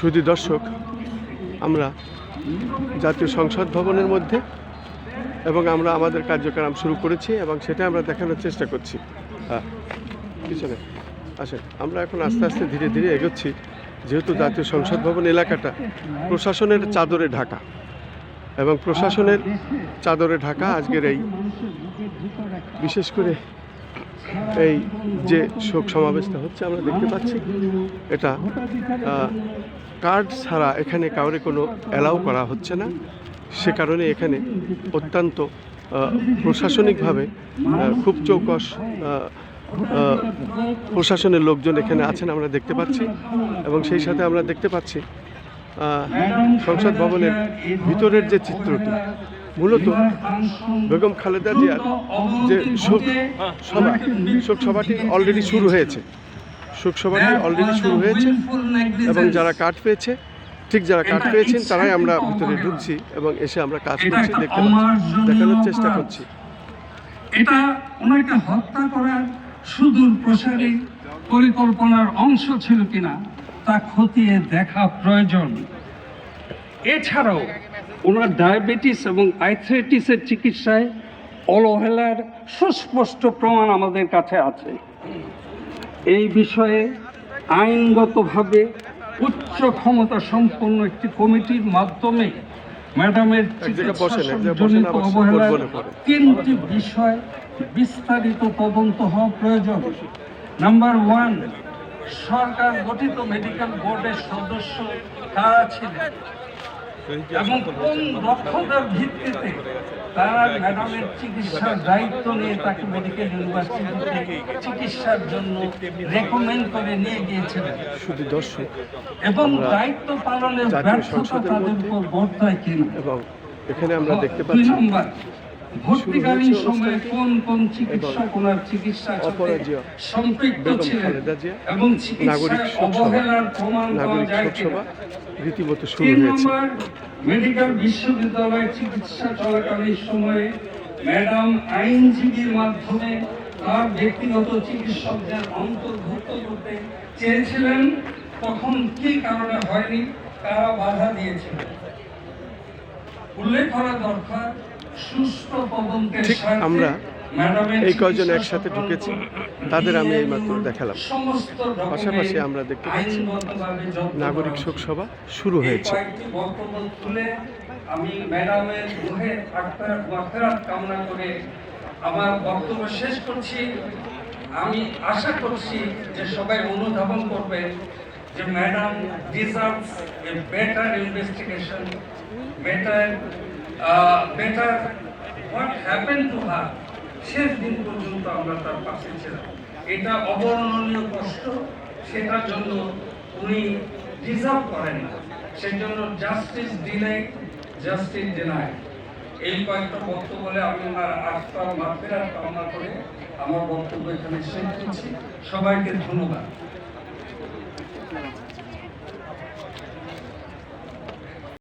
সুদী দর্শক, আমরা জাতীয় সংসদ ভবনের মধ্যে এবং আমরা আমাদের কার্যক্রম শুরু করেছি এবং সেটা আমরা দেখানোর চেষ্টা করছি। হ্যাঁ পিছনে আসেন। আমরা এখন আস্তে আস্তে ধীরে ধীরে এগোচ্ছি, যেহেতু জাতীয় সংসদ ভবন এলাকাটা প্রশাসনের চাদরে ঢাকা এবং প্রশাসনের চাদরে ঢাকা আজকের এই বিশেষ করে এই যে শোক সমাবেশটা হচ্ছে, আমরা দেখতে পাচ্ছি এটা কার্ড ছাড়া এখানে কাউরে কোনো অ্যালাউ করা হচ্ছে না। সে কারণে এখানে অত্যন্ত প্রশাসনিকভাবে খুব চৌকস প্রশাসনের লোকজন এখানে আছেন আমরা দেখতে পাচ্ছি। এবং সেই সাথে আমরা দেখতে পাচ্ছি সংসদ ভবনের ভিতরের যে চিত্রটি মূলত বেগম খালেদা জিয়ার যে শোক সভা শোক সভাটি অলরেডি শুরু হয়েছে। শোক সভাটি অলরেডি শুরু হয়েছে এবং যারা কাঠ পেয়েছে ঠিক যারা কাঠ পেয়েছেন তারাই আমরা ভিতরে ঢুকছি এবং এসে আমরা কাজ করছি দেখতে পাচ্ছি দেখানোর চেষ্টা করছি। এটা ওনাকে হত্যা করার সুদূর প্রসারী পরিকল্পনার অংশ ছিল কিনা তা খতিয়ে দেখা প্রয়োজন। এছাড়াও ওনার ডায়াবেটিস এবং আইথ্রাইটিসের চিকিৎসায় অবহেলার সুস্পষ্ট প্রমাণ আমাদের কাছে আছে। এই বিষয়ে আইনগতভাবে উচ্চ ক্ষমতা সম্পন্ন একটি কমিটির মাধ্যমে ম্যাডামের অবহেলার তিনটি বিষয় বিস্তারিত তদন্ত হওয়া প্রয়োজন। নাম্বার ওয়ান সরকার গঠিত মেডিকেল বোর্ডের সদস্য কারা ছিলেন? এবং কোন দক্ষতার ভিত্তিতে তারা ম্যাডামের চিকিৎসার দায়িত্ব নিয়ে তাকে মেডিকেল ইউনিভার্সিটিতে চিকিৎসার জন্য রেকমেন্ড করে নিয়ে গিয়েছিলেন। শুধু দর্শক এবং দায়িত্ব পালনের ব্যর্থতা তাদের উপর বর্তায় কিনা? এবং এখানে আমরা দেখতে পাচ্ছি ভর্তিকালীন সময়ে কোন কোন চিকিৎসক ওনার চিকিৎসার সাথে সম্পৃক্ত ছিলেন এবং নাগরিক অবহেলার প্রমাণ পাওয়া যায় রীতিমতো শুরু হয়েছে। মেডিকেল বিশ্ববিদ্যালয়ে চিকিৎসা চলাকালীন সময়ে ম্যাডাম আইনজীবীর মাধ্যমে তার ব্যক্তিগত চিকিৎসকদের অন্তর্ভুক্ত করতে চেয়েছিলেন। তখন কি কারণে হয়নি? তারা বাধা দিয়েছিলেন উল্লেখ করা দরকার ঠিক আমরা এই কয়জন একসাথে ঢুকেছি, তাদের আমি এই মাত্র দেখালাম। পাশাপাশি আমরা দেখতে পাচ্ছি নাগরিক করা শোক সভা শুরু হয়েছে আমি ম্যাডামের মুখে মাফেরাত কামনা করে আমার বক্তব্য শেষ করছি আমি আশা করছি যে সবাই অনুধাবন করবে যে madam deserves a better investigation better better what happen to her শেষ দিন পর্যন্ত আমরা তার পাশে ছিলাম। এটা অবর্ণনীয় কষ্ট, সেটার জন্য উনি ডিজার্ভ করেন না। সেই জন্য জাস্টিস ডিনাই জাস্টিস ডিনাই এই কয়েকটা বক্তব্য বলে আমি আমার আত্মার মাফেরাত কামনা করে আমার বক্তব্য এখানে শেষ করছি। সবাইকে ধন্যবাদ।